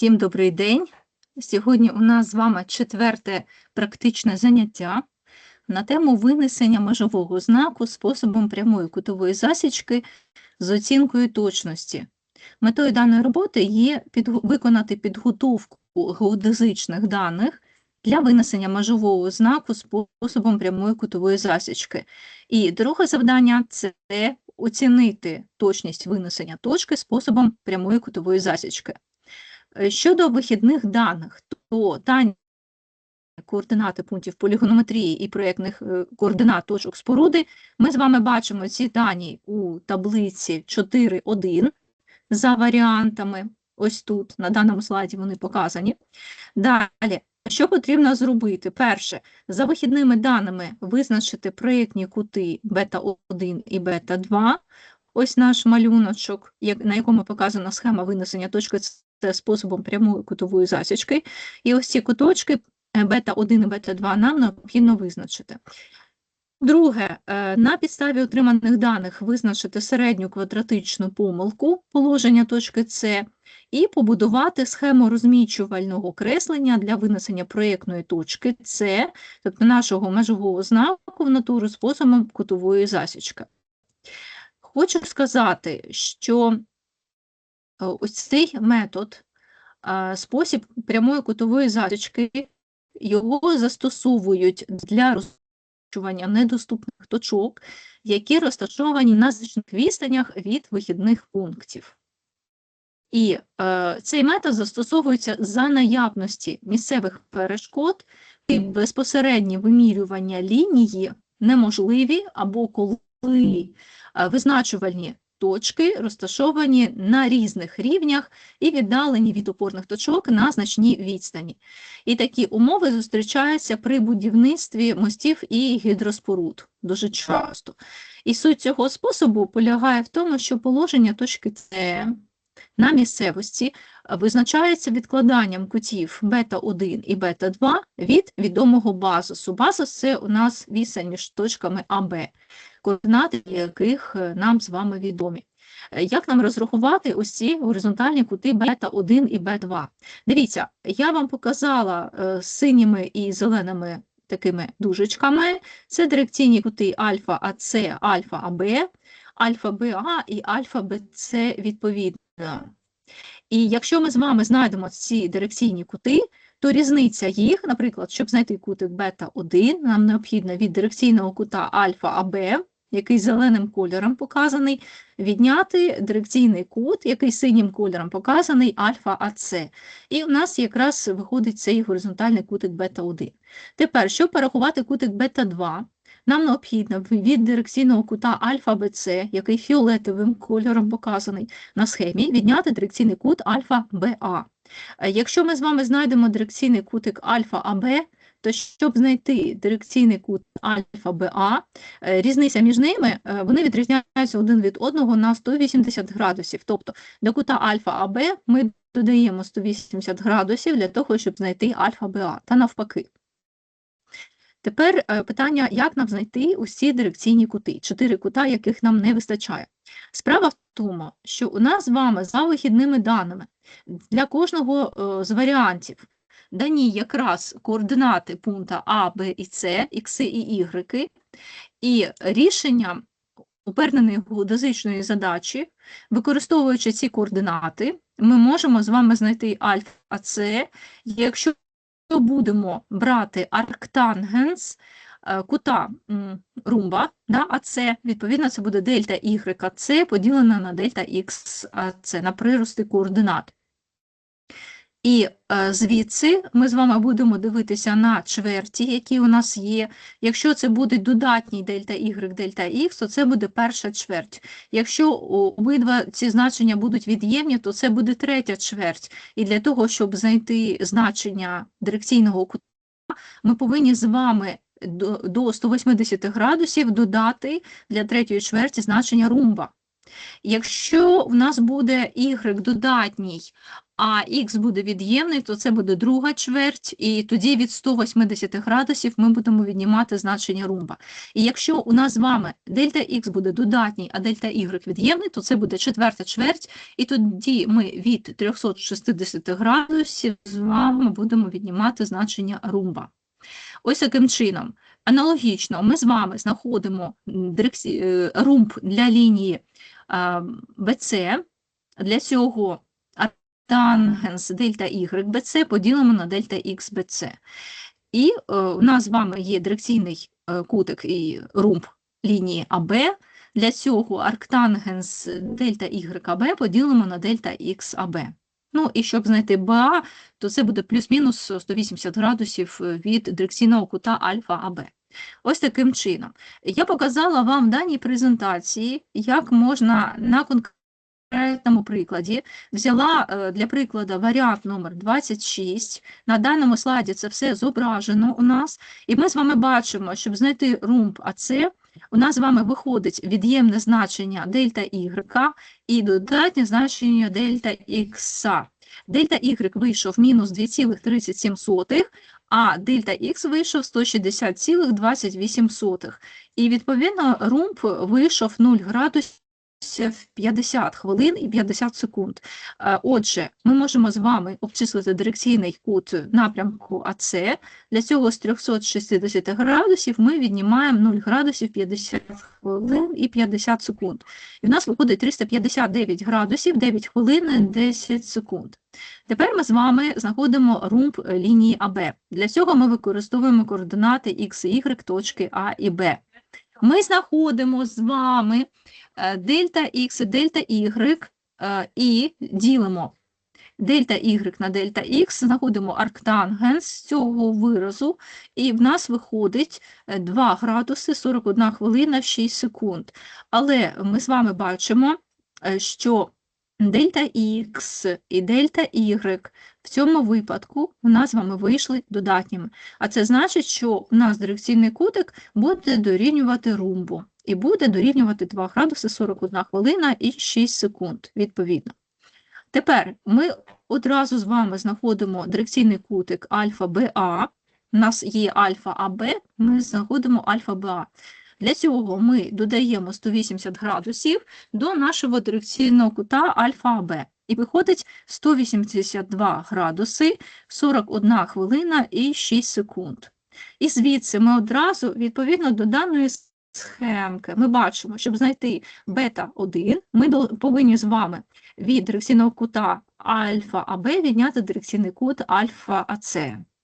Всім добрий день. Сьогодні у нас з вами четверте практичне заняття на тему винесення межового знаку способом прямої кутової засічки з оцінкою точності. Метою даної роботи є підгу- виконати підготовку геодезичних даних для винесення межового знаку способом прямої кутової засічки. І друге завдання це оцінити точність винесення точки способом прямої кутової засічки. Е, Щодо вихідних даних, то дані координати пунктів полігонометрії і проєктних е, координат точок споруди, ми з вами бачимо ці дані у таблиці 4.1 за варіантами. Ось тут, на даному слайді вони показані. Далі, що потрібно зробити? Перше, за вихідними даними визначити проєктні кути бета-1 і бета-2. Ось наш малюночок, на якому показана схема винесення точки способом прямої кутової засічки. І ось ці куточки е, бета-1 і бета-2 нам необхідно визначити. Друге, е, на підставі отриманих даних визначити середню квадратичну помилку положення точки С і побудувати схему розмічувального креслення для винесення проєктної точки С, тобто нашого межового знаку в натуру способом кутової засічки. Хочу сказати, що Ось цей метод, спосіб прямої кутової засічки, його застосовують для розташування недоступних точок, які розташовані на значних відстанях від вихідних пунктів. І е, цей метод застосовується за наявності місцевих перешкод і безпосередні вимірювання лінії неможливі або коли е, визначувальні точки розташовані на різних рівнях і віддалені від опорних точок на значній відстані. І такі умови зустрічаються при будівництві мостів і гідроспоруд дуже часто. І суть цього способу полягає в тому, що положення точки С на місцевості е, визначається відкладанням кутів бета-1 і бета-2 від відомого базису. Базис – це у нас відстань між точками АБ координати яких е, нам з вами відомі. Е, Як нам розрахувати ось ці горизонтальні кути бета-1 і бета-2? Дивіться, я вам показала синіми і зеленими такими дужечками. Це дирекційні кути альфа АЦ, альфа АБ, альфа БА і альфа БЦ відповідно. І якщо ми з вами знайдемо ці дирекційні кути, то різниця їх, наприклад, щоб знайти кутик бета-1, нам необхідно від дирекційного кута альфа АБ, який зеленим кольором показаний, відняти дирекційний кут, який синім кольором показаний альфа АЦ. І у нас якраз виходить цей горизонтальний кутик бета-1. Тепер, щоб порахувати кутик бета-2, нам необхідно від дирекційного кута альфа БЦ, який фіолетовим кольором показаний на схемі, відняти дирекційний кут альфа БА. Е, Якщо ми з вами знайдемо дирекційний кутик альфа АБ, то щоб знайти дирекційний кут альфа БА, е, різниця між ними, е, вони відрізняються один від одного на 180 градусів. Тобто до кута альфа АБ ми додаємо 180 градусів для того, щоб знайти альфа БА, та навпаки. Тепер е, питання, як нам знайти усі дирекційні кути, чотири кута, яких нам не вистачає. Справа в тому, що у нас з вами за вихідними даними для кожного е, з варіантів дані якраз координати пункта А, Б і С, ікси і ігреки, і рішення оберненої геодезичної задачі, використовуючи ці координати, ми можемо з вами знайти альфа С, якщо будемо брати арктангенс е, кута румба, да, АЦ, відповідно, це буде дельта Y АЦ поділена на дельта X АЦ, на прирости координат. І е, звідси ми з вами будемо дивитися на чверті, які у нас є. Якщо це буде додатній дельта Y, дельта X, то це буде перша чверть. Якщо обидва ці значення будуть від'ємні, то це буде третя чверть. І для того, щоб знайти значення дирекційного кута, ми повинні з вами до 180 градусів додати для третьої чверті значення румба. Якщо в нас буде y додатній, а х буде від'ємний, то це буде друга чверть, і тоді від 180 градусів ми будемо віднімати значення румба. І якщо у нас з вами дельта х буде додатній, а дельта y від'ємний, то це буде четверта чверть, і тоді ми від 360 градусів з вами будемо віднімати значення румба. Ось таким чином. Аналогічно, ми з вами знаходимо е, румб для лінії BC. Для цього тангенс дельта y BC поділимо на дельта x BC. І е, у нас з вами є дирекційний е, кутик і румб лінії АБ. Для цього арктангенс дельта y АБ поділимо на дельта x АБ. Ну і щоб знайти БА, то це буде плюс-мінус 180 градусів е, від дирекційного кута альфа АБ. Ось таким чином. Я показала вам в даній презентації, як можна на конкретному прикладі взяла е, для прикладу варіант номер 26. На даному слайді це все зображено у нас. І ми з вами бачимо, щоб знайти румб АЦ, у нас з вами виходить від'ємне значення дельта Y і додатнє значення дельта X. Дельта Y вийшов мінус 2,37, а дельта X вийшов 160,28. І відповідно румб вийшов 0 градусів 50 хвилин і 50 секунд. Е, Отже, ми можемо з вами обчислити дирекційний кут напрямку АЦ. Для цього з 360 градусів ми віднімаємо 0 градусів 50 хвилин і 50 секунд. І в нас виходить 359 градусів, 9 хвилин, 10 секунд. Тепер ми з вами знаходимо румб лінії АБ. Для цього ми використовуємо координати X і Y, точки А і Б. Ми знаходимо з вами е, дельта Х і дельта Y е, і ділимо дельта Y на дельта Х, знаходимо арктангенс цього виразу, і в нас виходить е, 2 градуси 41 хвилина 6 секунд. Але ми з вами бачимо, е, що дельта X і дельта Y в цьому випадку у нас з вами вийшли додатніми. А це значить, що у нас дирекційний кутик буде дорівнювати румбу і буде дорівнювати 2 градуси 41 хвилина і 6 секунд, відповідно. Тепер ми одразу з вами знаходимо дирекційний кутик альфа БА. У нас є альфа АБ, ми знаходимо альфа БА. Для цього ми додаємо 180 градусів до нашого дирекційного кута альфа АБ. І виходить 182 градуси, 41 хвилина і 6 секунд. І звідси ми одразу, відповідно до даної схемки, ми бачимо, щоб знайти бета-1, ми повинні з вами від дирекційного кута альфа АБ відняти дирекційний кут альфа АЦ.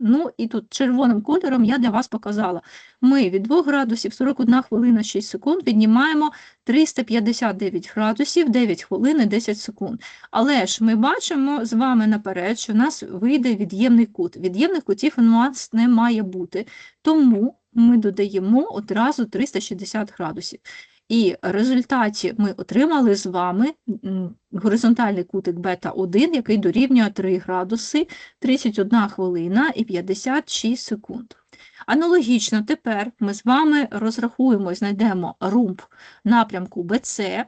Ну і тут червоним кольором я для вас показала. Ми від 2 градусів 41 хвилина 6 секунд віднімаємо 359 градусів 9 хвилин і 10 секунд. Але ж ми бачимо з вами наперед, що в нас вийде від'ємний кут. Від'ємних кутів у нас не має бути, тому ми додаємо одразу 360 градусів. І в результаті ми отримали з вами горизонтальний кутик бета-1, який дорівнює 3 градуси, 31 хвилина і 56 секунд. Аналогічно тепер ми з вами розрахуємо і знайдемо румб напрямку BC.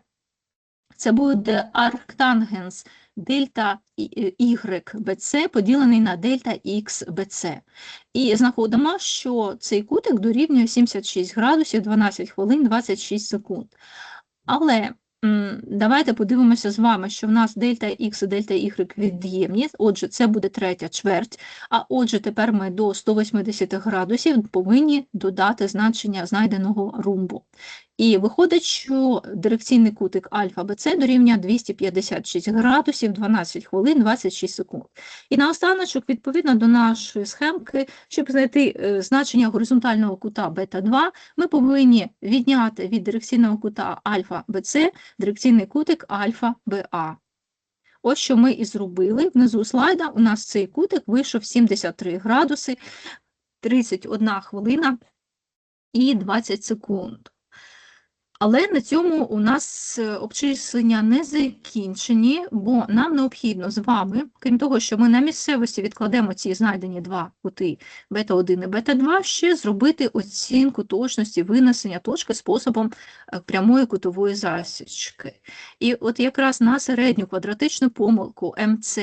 Це буде арктангенс дельта Y BC поділений на дельта X BC. І знаходимо, що цей кутик дорівнює 76 градусів 12 хвилин 26 секунд. Але давайте подивимося з вами, що в нас дельта X і дельта Y від'ємні, отже, це буде третя чверть, а отже, тепер ми до 180 градусів повинні додати значення знайденого румбу. І виходить, що дирекційний кутик альфа БЦ дорівнює 256 градусів 12 хвилин 26 секунд. І наостаночок, відповідно до нашої схемки, щоб знайти е, значення горизонтального кута бета-2, ми повинні відняти від дирекційного кута альфа БЦ дирекційний кутик альфа БА. Ось що ми і зробили. Внизу слайда у нас цей кутик вийшов 73 градуси, 31 хвилина і 20 секунд. Але на цьому у нас е, обчислення не закінчені, бо нам необхідно з вами, крім того, що ми на місцевості відкладемо ці знайдені два кути бета-1 і бета-2, ще зробити оцінку точності винесення точки способом е, прямої кутової засічки. І от якраз на середню квадратичну помилку МЦ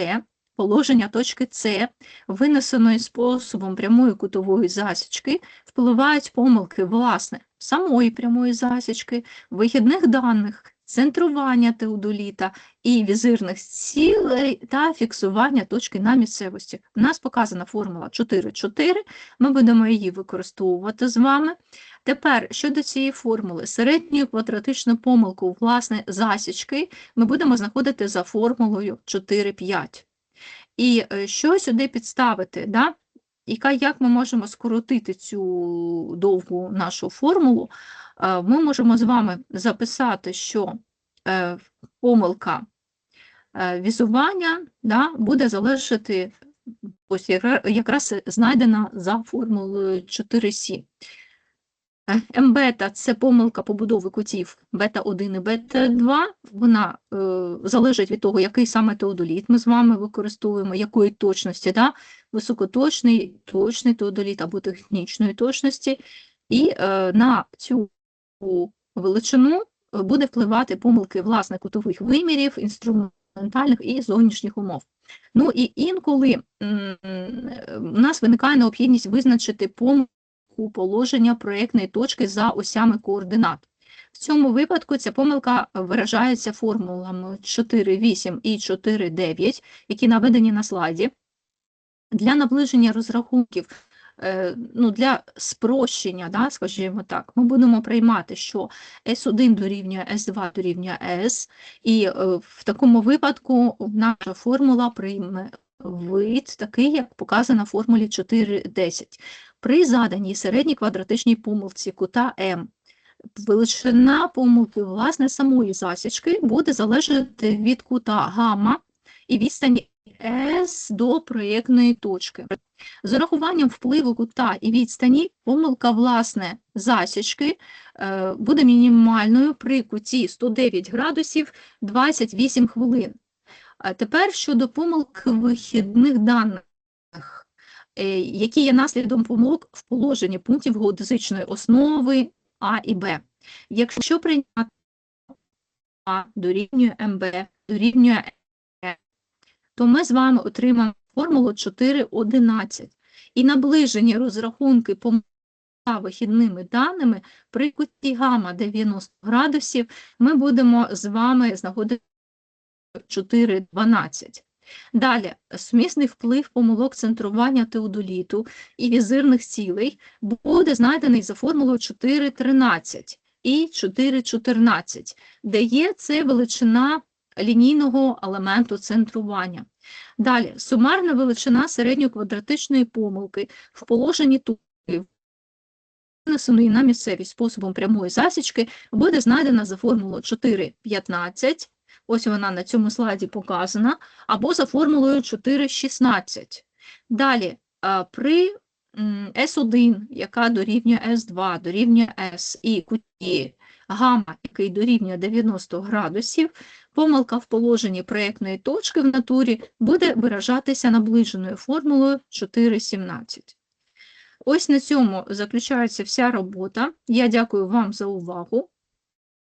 положення точки С, винесеної способом прямої кутової засічки, впливають помилки, власне, самої прямої засічки, вихідних даних, центрування теодоліта і візирних цілей та фіксування точки на місцевості. У нас показана формула 4,4, ми будемо її використовувати з вами. Тепер щодо цієї формули, середньої квадратичну помилку, власне, засічки ми будемо знаходити за формулою 4,5. І е, що сюди підставити? Да? Яка, як ми можемо скоротити цю довгу нашу формулу? Е, Ми можемо з вами записати, що е, помилка візування да, буде залежати, ось якраз знайдена за формулою 4Сі. Мбета – це помилка побудови кутів бета-1 і бета-2. Вона е, залежить від того, який саме теодоліт ми з вами використовуємо, якої точності, да? високоточний, точний теодоліт або технічної точності. І е, на цю величину е, буде впливати помилки власне кутових вимірів, інструментальних і зовнішніх умов. Ну і інколи м, е, у нас виникає необхідність визначити помилку положення проєктної точки за осями координат. В цьому випадку ця помилка виражається формулами 4,8 і 4,9, які наведені на слайді. Для наближення розрахунків, е, ну, для спрощення, да, скажімо так, ми будемо приймати, що S1 дорівнює S2 дорівнює S, і е, в такому випадку наша формула прийме вид такий, як показано в формулі 4,10. При заданій середній квадратичній помилці кута М величина помилки власне самої засічки буде залежати від кута гамма і відстані S до проєктної точки. З урахуванням впливу кута і відстані помилка власне засічки е, буде мінімальною при куті 109 градусів 28 хвилин. А тепер щодо помилки вихідних даних е, які є наслідом помилок в положенні пунктів геодезичної основи А і Б. Якщо прийняти А дорівнює МБ, дорівнює Е, то ми з вами отримаємо формулу 4,11. І наближені розрахунки помилки за вихідними даними при куті гамма 90 градусів ми будемо з вами знаходити 4,12. Далі, сумісний вплив помилок центрування теодоліту і візирних цілей буде знайдений за формулою 4,13 і 4,14, де є це величина лінійного елементу центрування. Далі, сумарна величина середньоквадратичної помилки в положенні точки, винесеної на місцевість способом прямої засічки, буде знайдена за формулою 4,15, ось вона на цьому слайді показана, або за формулою 4,16. Далі, при м, S1, яка дорівнює S2, дорівнює S, і куті гамма, який дорівнює 90 градусів, помилка в положенні проєктної точки в натурі буде виражатися наближеною формулою 4,17. Ось на цьому заключається вся робота. Я дякую вам за увагу.